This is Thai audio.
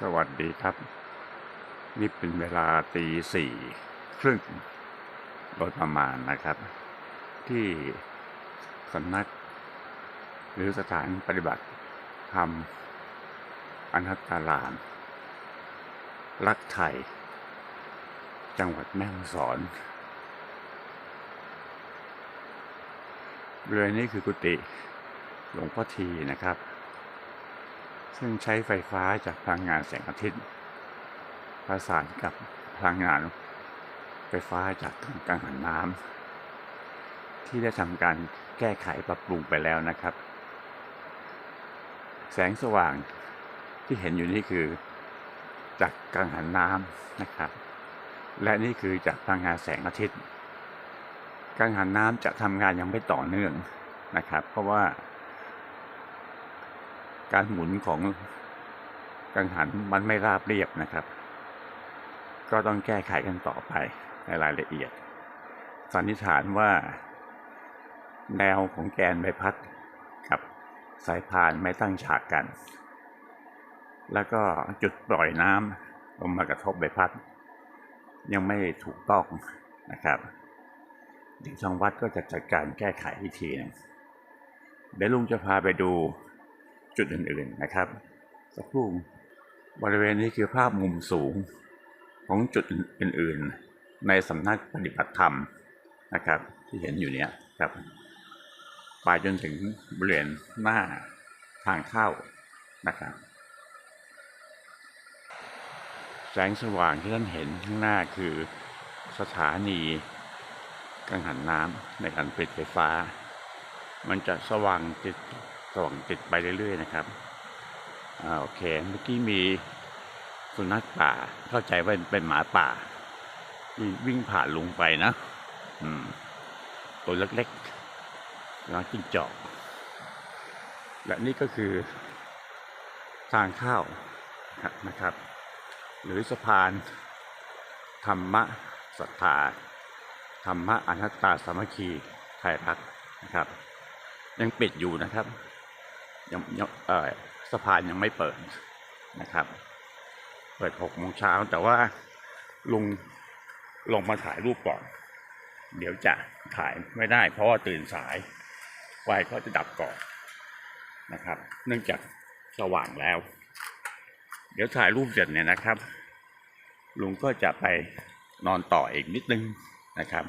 สวัสดีครับ นี่เป็นเวลาตีสี่ครึ่งโดยประมาณนะครับ ที่สำนัก หรือสถานปฏิบัติธรรมอนัตตารามรักไทย จังหวัดแม่ฮ่องสอนบริเวณนี้คือกุฏิหลวงพ่อทีนะครับ ซึ่งใช้ไฟฟ้าจากพลังงานแสงอาทิตย์ ประสานกับพลังงานไฟฟ้าจากกังหันน้ำที่ได้ทำการแก้ไขปรับปรุงไปแล้วนะครับ แสงสว่างที่เห็นอยู่นี่คือจากกังหันน้ำนะครับ และนี่คือจากพลังงานแสงอาทิตย์ กังหันน้ำจะทำงานยังไม่ต่อเนื่องนะครับ เพราะว่า การหมุนของกังหันมันไม่ราบเรียบนะครับ ก็ต้องแก้ไขกันต่อไปในรายละเอียด สันนิษฐานว่า แนวของแกนใบพัดกับสายพานไม่ตั้งฉากกัน แล้วก็จุดปล่อยน้ำลงมากระทบใบพัด ยังไม่ถูกต้องนะครับเดี๋ยวทางวัดก็จะจัดการแก้ไขอีกทีนึงเดี๋ยวลุงจะพาไปดู จุดอื่นๆนะครับ สักครู่บริเวณนี้คือภาพมุมสูงของจุดอื่นๆ ในสำนักปฏิบัติธรรมนะครับ ที่เห็นอยู่เนี้ยครับไปจนถึงบริเวณหน้าทางเข้านะครับ แสงสว่างที่ท่านเห็นข้างหน้าคือสถานีกังหันน้ำในการผลิตไฟฟ้า มันจะสว่างติด สว่างติดไปเรื่อย ๆ นะครับอ่าโอเค เมื่อกี้มีสุนัขป่าเข้าใจว่าเป็นหมาป่าที่วิ่งผ่านลุงไปนะ อืม ตัวเล็กๆน้องจิ้งจอก และนี่ก็คือ ทางเข้านะครับ หรือสะพาน ธรรมะศรัทธาธรรมะอนัตตาสามัคคีไทยรักนะครับ ยังปิดอยู่นะครับ ยังยังเออสะพานยังไม่เปิดนะครับ เปิดหกโมงเช้าแต่ว่าลุงลงมาถ่ายรูปก่อน เดี๋ยวจะถ่ายไม่ได้ เพราะว่าตื่นสายไฟก็จะดับก่อนนะครับ เนื่องจากสว่างแล้ว เดี๋ยวถ่ายรูปเสร็จเนี่ยนะครับ ลุงก็จะไปนอนต่ออีกนิดนึงนะครับ